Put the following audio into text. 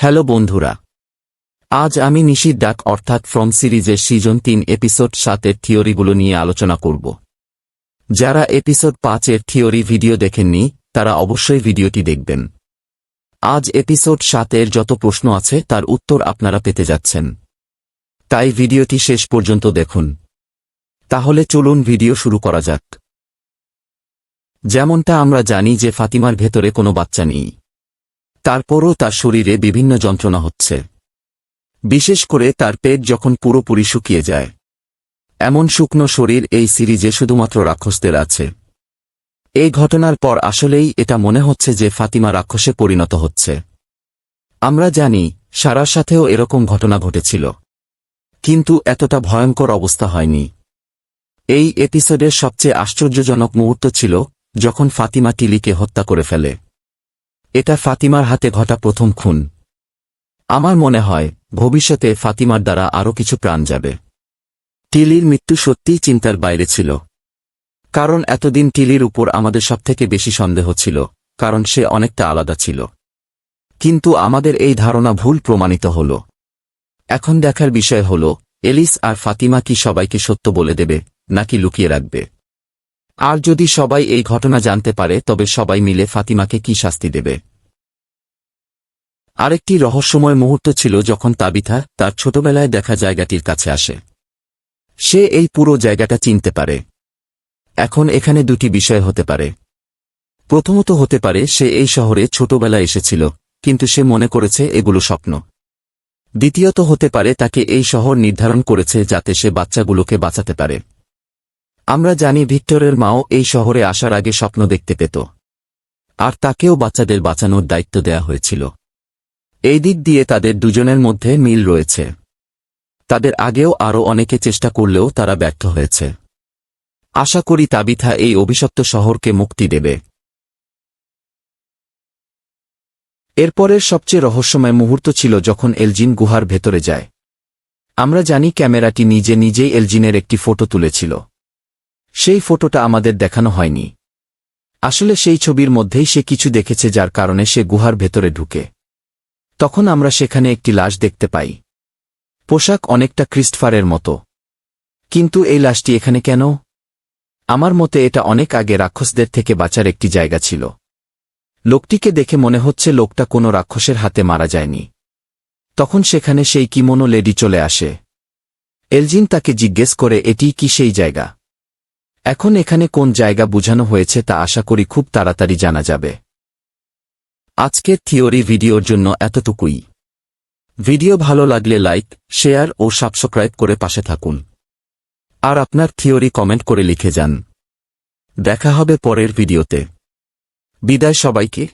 Hello বন্ধুরা। আজ আমি নিশির ডাক অর্থাৎ ফ্রম সিরিজের সিজন তিন এপিসোড সাতের থিওরিগুলো নিয়ে আলোচনা করব। যারা এপিসোড পাঁচের থিওরি ভিডিও দেখেননি, তারা অবশ্যই ভিডিওটি দেখবেন। আজ এপিসোড সাতের যত প্রশ্ন আছে, তার উত্তর আপনারা পেতে যাচ্ছেন। তাই ভিডিওটি শেষ পর্যন্ত দেখুন। তাহলে চলুন ভিডিও শুরু করা যাক। যেমনটা আমরা জানি যে ফাতিমার ভেতরে কোনো বাচ্চা নেই। তারপরও তার শরীরে বিভিন্ন যন্ত্রণা হচ্ছে। বিশেষ করে তার পেট যখন পুরোপুরি শুকিয়ে যায়। এমন শুকনো শরীর এই সিরিজে শুধুমাত্র রাক্ষসদের আছে। এই ঘটনার পর আসলেই এটা মনে হচ্ছে যে ফাতিমা রাক্ষসে পরিণত হচ্ছে। আমরা জানি, সারার সাথেও এরকম ঘটনা ঘটেছিল। কিন্তু এতটা ভয়ঙ্কর অবস্থা হয়নি। এই এপিসোডের সবচেয়ে আশ্চর্যজনক মুহূর্ত ছিল, যখন ফাতিমা টিলিকে হত্যা করে ফেলে। এটা ফাতিমার হাতে ঘটা প্রথম খুন। আমার মনে হয়, ভবিষ্যতে ফাতিমার দ্বারা আরও কিছু প্রাণ যাবে। টিলির মৃত্যু সত্যিই চিন্তার বাইরে ছিল। কারণ এতদিন টিলির উপর আমাদের সবথেকে বেশি সন্দেহ ছিল, কারণ সে অনেকটা আলাদা ছিল। কিন্তু আমাদের এই ধারণা ভুল প্রমাণিত হল। এখন দেখার বিষয় হল, এলিস আর ফাতিমা কি সবাইকে সত্য বলে দেবে, নাকি লুকিয়ে রাখবে? আর যদি সবাই এই ঘটনা জানতে পারে, তবে সবাই মিলে ফাতিমাকে কি শাস্তি দেবে? আরেকটি রহস্যময় মুহূর্ত ছিল যখন তাবিথা তার ছোটবেলায় দেখা জায়গাটির কাছে আসে। সে এই পুরো জায়গাটা চিনতে পারে। এখন এখানে দুটি বিষয় হতে পারে। প্রথমত হতে পারে, সে এই শহরে ছোটবেলায় এসেছিল, কিন্তু সে মনে করেছে এগুলো স্বপ্ন। দ্বিতীয়ত হতে পারে, তাকে এই শহর নির্ধারণ করেছে যাতে সে বাচ্চাগুলোকে বাঁচাতে পারে। আমরা জানি ভিক্টরের মাও এই শহরে আসার আগে স্বপ্ন দেখতে পেত। আর তাকেও বাচ্চাদের বাঁচানোর দায়িত্ব দেয়া হয়েছিল। এই দিক দিয়ে তাদের দুজনের মধ্যে মিল রয়েছে। তাদের আগেও আরও অনেকে চেষ্টা করলেও তারা ব্যর্থ হয়েছে। আশা করি তাবিথা এই অভিশপ্ত শহরকে মুক্তি দেবে। এরপরের সবচেয়ে রহস্যময় মুহূর্ত ছিল যখন এলজিন গুহার ভেতরে যায়। আমরা জানি ক্যামেরাটি নিজে নিজেই এলজিনের একটি ফটো তুলেছিল। সেই ফটোটা আমাদের দেখানো হয়নি। আসলে সেই ছবির মধ্যেই সে কিছু দেখেছে যার কারণে সে গুহার ভেতরে ঢুকে। তখন আমরা সেখানে একটি লাশ দেখতে পাই। পোশাক অনেকটা ক্রিস্টফারের মতো। কিন্তু এই লাশটি এখানে কেন? আমার মতে এটা অনেক আগে রাক্ষসদের থেকে বাঁচার একটি জায়গা ছিল। লোকটিকে দেখে মনে হচ্ছে লোকটা কোনো রাক্ষসের হাতে মারা যায়নি। তখন সেখানে সেই কিমোনো লেডি চলে আসে। এলজিন তাকে জিজ্ঞেস করে, এটি কি সেই জায়গা? এখন এখানে কোন জায়গা বুঝানো হয়েছে তা আশা করি খুব তাড়াতাড়ি জানা যাবে। আজকের থিওরি ভিডিওর জন্য এতটুকুই। ভিডিও ভালো লাগলে লাইক, শেয়ার ও সাবস্ক্রাইব করে পাশে থাকুন। আর আপনার থিওরি কমেন্ট করে লিখে যান। দেখা হবে পরের ভিডিওতে। বিদায় সবাইকে।